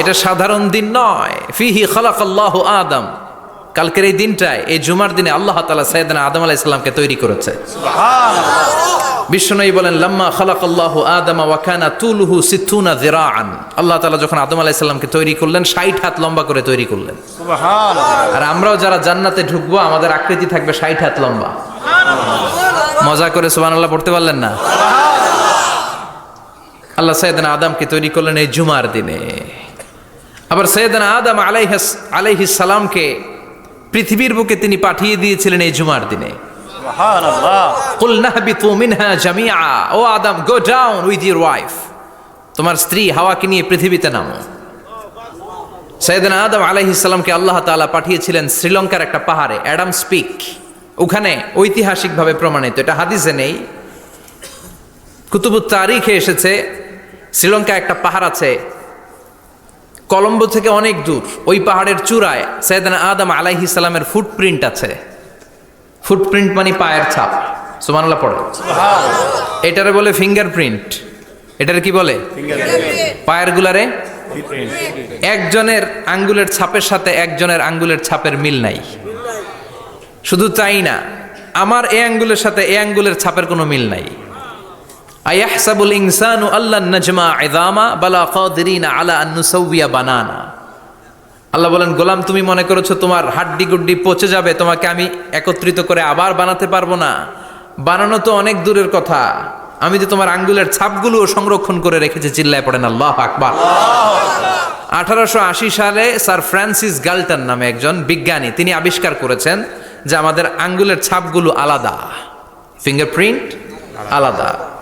এটা সাধারণ দিন নয়। ফিহি খালাকাল্লাহু আদম। কালকের এই দিনটায় এই জুমার দিনে আল্লাহ তালা সাইয়েদনা আদম আলাইহিস সালামকে তৈরি করেছে। বিশ্বনবী বলেন লাম্মা খালাকাল্লাহু আদম ওয়া কানা তুলুহু সিত্তুনা যিরাআন। আল্লাহ তাআলা যখন আদম আলাইহিস সালামকে তৈরি করলেন 60 হাত লম্বা করে তৈরি করলেন। আর আমরাও যারা জান্নাতে ঢুকবো আমাদের আকৃতি থাকবে 60 হাত লম্বা। মজা করে সুবহানাল্লাহ পড়তে পারলেন না? আল্লাহ সৈয়দনা আদমকে তৈরি করলেন এই জুমার দিনে। আবার সৈয়দনা আদম আলাইহাস আলাইহিস সালামকে পৃথিবীর বুকে তিনি পাঠিয়ে দিয়েছিলেন এই জুমার দিনে। O Adam go down with your wife. তোমার স্ত্রী হাওয়াকে নিয়ে পৃথিবীতে নামো। সৈয়দনা আদম আলাইহিস সালামকে আল্লাহ তাআলা পাঠিয়েছিলেন শ্রীলঙ্কার একটা পাহাড়ে অ্যাডাম স্পিক ওখানে ঐতিহাসিকভাবে প্রমাণিত এটা হাদিসে নেই। কুতুবুত তারিখে এসেছে শ্রীলঙ্কা একটা পাহাড় আছে কলম্বো থেকে অনেক দূর ওই পাহাড়ের চূড়ায় সৈয়দানা আদম আলাইহি সালামের ফুটপ্রিন্ট আছে। ফুটপ্রিন্ট মানে পায়ের ছাপ। সুমানাল্লাহ পড়ে। এটারে বলে ফিঙ্গারপ্রিন্ট এটারে কি বলে? পায়ের গুলারে? একজনের আঙ্গুলের ছাপের সাথে একজনের আঙ্গুলের ছাপের মিল নাই। শুধু তাই না আমার এ আঙ্গুলের সাথে এ আঙ্গুলের ছাপের কোনো মিল নাই। আয়াহসাবুল ইনসানু আল্লাহ নাজমা ইদামা বালা কাদিরিনা আলা আন নুসাউবিয়া বানানা আল্লাহ বলেন, গোলাম, তুমি মনে করেছ তোমার হাড্ডি গুড্ডি পচে যাবে? তোমাকে আমি একত্রিত করে আবার বানাতে পারব না? বানানো তো অনেক দূরের কথা। আমি তো তোমার আঙ্গুলের ছাপগুলো সংরক্ষণ করে রেখেছি, চিল্লায় পড়েন, আল্লাহ আকবার। আঠারোশো আশি সালে স্যার ফ্রান্সিস গাল্টন নামে একজন বিজ্ঞানী, তিনি আবিষ্কার করেছেন যে আমাদের আঙ্গুলের ছাপগুলো আলাদা। ফিঙ্গারপ্রিন্ট আলাদা।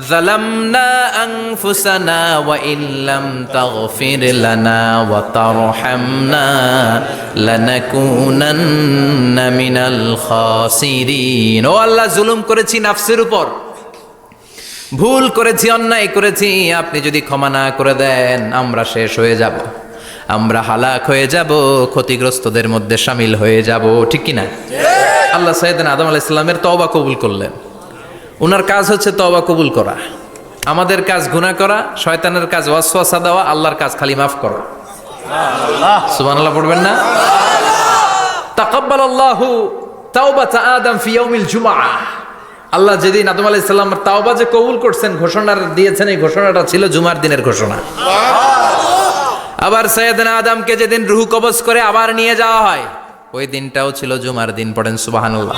ظلمنا أنفسنا وإن لم تغفر لنا وترحمنا لنكونن من الخاسرين ও আল্লাহ জুলুম করেছি নাফসের উপর ভুল করেছি অন্যায় করেছি আপনি যদি ক্ষমা না করে দেন আমরা শেষ হয়ে যাব আমরা হালাক হয়ে যাব ক্ষতিগ্রস্তদের মধ্যে সামিল হয়ে যাব ঠিক কি না আল্লাহ সাইদিন আদম আলাহ ইসলামের তওবা কবুল করলেন ওনার কাজ হচ্ছে তওবা কবুল করা। আমাদের কাজ গুনাহ করা, শয়তানের কাজ ওয়াসওয়াসা দেওয়া, আল্লাহর কাজ খালি মাফ করা। সুবহানাল্লাহ পড়বেন না? তাকাব্বাল আল্লাহু তাওবাতা আদম ফি ইয়াউমিল জুমআ। আল্লাহ যেদিন আদম আলাইহিস সালামের তাওবা যে কবুল করছেন ঘোষণা দিয়েছেন, এই ঘোষণাটা ছিল জুমার দিনের ঘোষণা। আবার সৈয়দনা আদমকে যেদিন রুহু কবজ করে আবার নিয়ে যাওয়া হয়, ওই দিনটাও ছিল জুমার দিন, পড়েন সুবহানাল্লাহ।